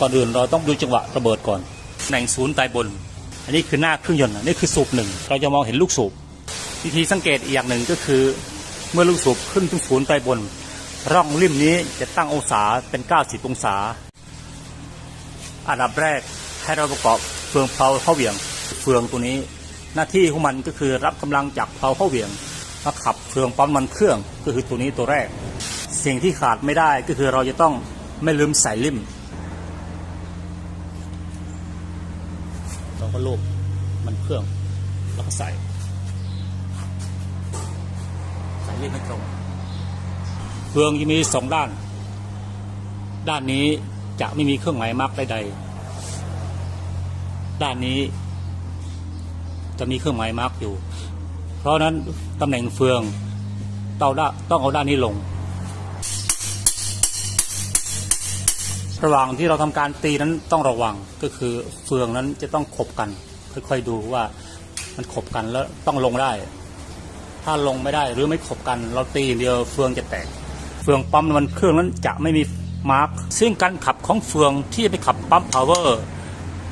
ก่อนอื่นเราต้องดูจังหวะระเบิดก่อนตำแหน่งศูนย์ปลายบน อันนี้คือหน้าเครื่องยนต์อันนี่คือสูบหนึ่งเราจะมองเห็นลูกสูบวิธีสังเกตอีกอย่างหนึ่งก็คือ เมื่อลูกสูบขึ้นถึงศูนย์ปลายบน ร่องริมนี้จะตั้งองศาเป็น 90 องศา อันดับแรกให้เราประกอบเฟืองเพลาเข้าเหวี่ยงเฟืองตัวนี้ หน้าที่ของมันก็คือรับกำลังจากเพลาเข้าเหวี่ยงมาขับเฟืองปั๊มมันเครื่องก็คือตัวนี้ตัวแรก สิ่งที่ขาดไม่ได้ก็คือเราจะต้องไม่ลืมใส่ลิ่ม เราก็ลูบมันเครื่องแล้วก็ใส่ ใส่เลิ่มให้ตรงเฟืองจะมีสองด้าน ด้านนี้จะไม่มีเครื่องหมายมาร์กใดๆด้านนี้ จะมีเครื่องหมายมาร์กอยู่ เพราะนั้นตำแหน่งเฟืองต้องด้าต้องเอาด้านนี้ลง ระหว่างที่เราทำการตีนั้นต้องระวังก็คือเฟืองนั้นจะต้องขบกัน ค่อยๆดูว่ามันขบกันแล้วต้องลงได้ ถ้าลงไม่ได้หรือไม่ขบกัน เราตีเดียวเฟืองจะแตก เฟืองปั๊มน้ำมันเครื่องนั้นจะไม่มีมาร์กซึ่งการขับของเฟืองที่จะไปขับปั๊มพาวเวอร์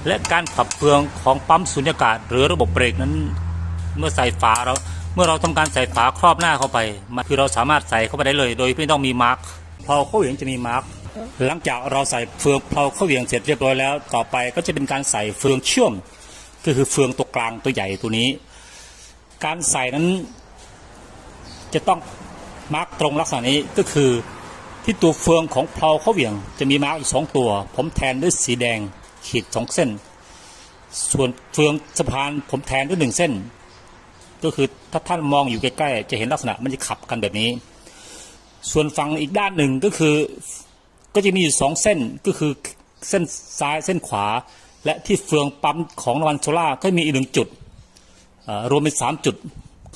และการขับเฟืองของปั๊มสุญญากาศ หรือระบบเบรกนั้น เมื่อใส่ฝาเราเมื่อเราทำการใส่ฝาครอบหน้าเข้าไปมันคือเราสามารถใส่เข้าไปได้เลย โดยไม่ต้องมีมาร์กพลาเขาเหวี่ยงจะมีมาร์ก หลังจากเราใส่เฟืองเพลาเข้าเหวี่ยงเสร็จเรียบร้อยแล้ว ต่อไปก็จะเป็นการใส่เฟืองเชื่อม ก็คือเฟืองตัวกลางตัวใหญ่ตัวนี้ การใส่นั้นจะต้องมาร์กตรงลักษณะนี้ก็คือที่ตัวเฟืองของเพลาเข้าเหวี่ยง จะมีมาร์กอีกสองตัว ผมแทนด้วยสีแดงขีดสองเส้น ส่วนเฟืองสะพานผมแทนด้วยหนึ่งเส้น ก็คือถ้าท่านมองอยู่ใกล้ๆจะเห็นลักษณะมันจะขับกันแบบนี้ ส่วนฝั่งอีกด้านหนึ่งก็คือ ก็จะมีอยู่สองเส้นก็คือเส้นซ้ายเส้นขวา และที่เฟืองปั๊มของนวันโซล่าก็มีอีกหนึ่งจุดรวมเป็นสามจุด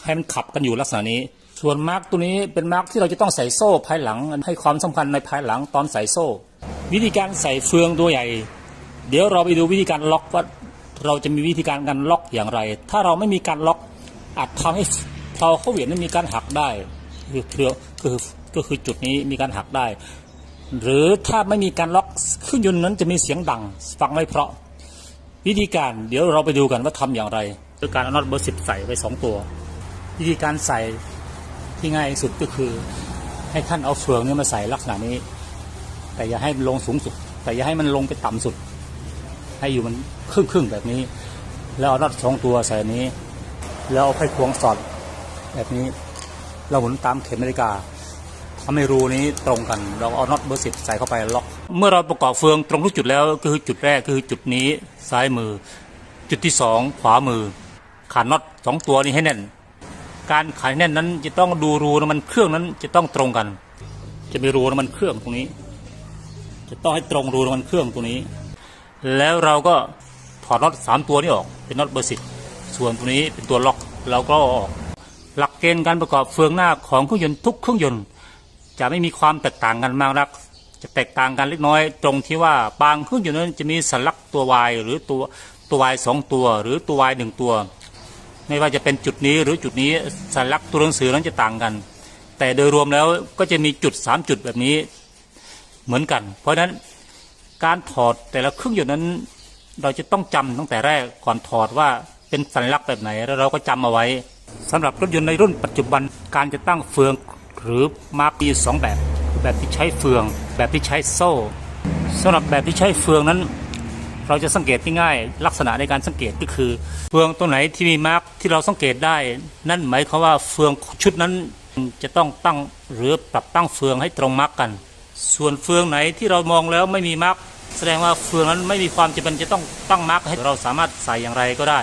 ให้มันขับกันอยู่ลักษณะนี้ ส่วนมาร์กตัวนี้เป็นมาร์กที่เราจะต้องใส่โซ่ภายหลังให้ความสำคัญในภายหลังตอนใส่โซ่ วิธีการใส่เฟืองตัวใหญ่ เดี๋ยวเราไปดูวิธีการล็อกว่าเราจะมีวิธีการการล็อกอย่างไร ถ้าเราไม่มีการล็อกอาจทำให้เพลาเข้าเหวี่ยงนั้นมีการหักได้คือคือคือก็คือจุดนี้มีการหักได้ หรือถ้าไม่มีการล็อกเครื่องยนต์นั้นจะมีเสียงดังฟังไม่เพราะ วิธีการเดี๋ยวเราไปดูกันว่าทำอย่างไรโดยการเอาน็อตเบอร์สิบใส่ไปสองตัว วิธีการใส่ที่ง่ายสุดก็คือ ให้ท่านเอาเฟืองนี่ยมาใส่ลักษณะนี้ แต่อย่าให้มันลงสูงสุด แต่อย่าให้มันลงไปต่ำสุด ให้อยู่มันครึ่งครึ่งแบบนี้ แล้วเอาน็อตสองตัวใส่นี้ แล้วเอาไขควงสอดแบบนี้เราหมุนตามเข็มนาฬิกา ทำให้รูนี้ตรงกัน เราเอาน็อตเบอร์สิบใส่เข้าไปล็อก เมื่อเราประกอบเฟืองตรงทุกจุดแล้วก็คือจุดแรกคือจุดนี้ซ้ายมือ จุดที่สองขวามือขาน็อตสองตัวนี้ให้แน่น การขายแน่นนั้นจะต้องดูรูน้ำมันเครื่องนั้นจะต้องตรงกัน จะมีรูน้ำมันเครื่องตรงนี้ จะต้องให้ตรงรูน้ำมันเครื่องตรงนี้ แล้วเราก็ถอดน็อตสามตัวนี้ออกเป็นน็อตเบอร์สิบส่วนตัวนี้เป็นตัวล็อกเราก็ออก หลักเกณฑ์การประกอบเฟืองหน้าของเครื่องยนต์ทุกเครื่องยนต์ จะไม่มีความแตกต่างกันมากนัก จะแตกต่างกันเล็กน้อย ตรงที่ว่าบางเครื่องยนต์นั้นจะมีสัญลักษณ์ตัว Y หรือตัวตัว Y สองตัว หรือตัว Y หนึ่งตัว ไม่ว่าจะเป็นจุดนี้หรือจุดนี้สัญลักษณ์ตัวหนังสือนั้นจะต่างกัน แต่โดยรวมแล้วก็จะมีจุดสามจุดแบบนี้เหมือนกัน เพราะฉะนั้นการถอดแต่ละเครื่องยนต์นั้น เราจะต้องจำตั้งแต่แรกก่อนถอดว่าเป็นสัญลักษณ์แบบไหนแล้วเราก็จำเอาไว้สำหรับรถยนต์ในรุ่นปัจจุบันการจะตั้งเฟือง หรือมาร์กมีอยู่สองแบบคือแบบที่ใช้เฟือง แบบที่ใช้โซ่สำหรับแบบที่ใช้เฟืองนั้น เราจะสังเกตง่ายๆลักษณะในการสังเกตก็คือ เฟืองตัวไหนที่มีมาร์กที่เราสังเกตได้ นั่นหมายความว่าเฟืองชุดนั้นจะต้องตั้งหรือปรับตั้งเฟืองให้ตรงมาร์กกัน ส่วนเฟืองไหนที่เรามองแล้วไม่มีมาร์กแสดงว่าเฟืองนั้นไม่มีความจำเป็นจะต้องตั้งมาร์กให้เราสามารถใส่อย่างไรก็ได้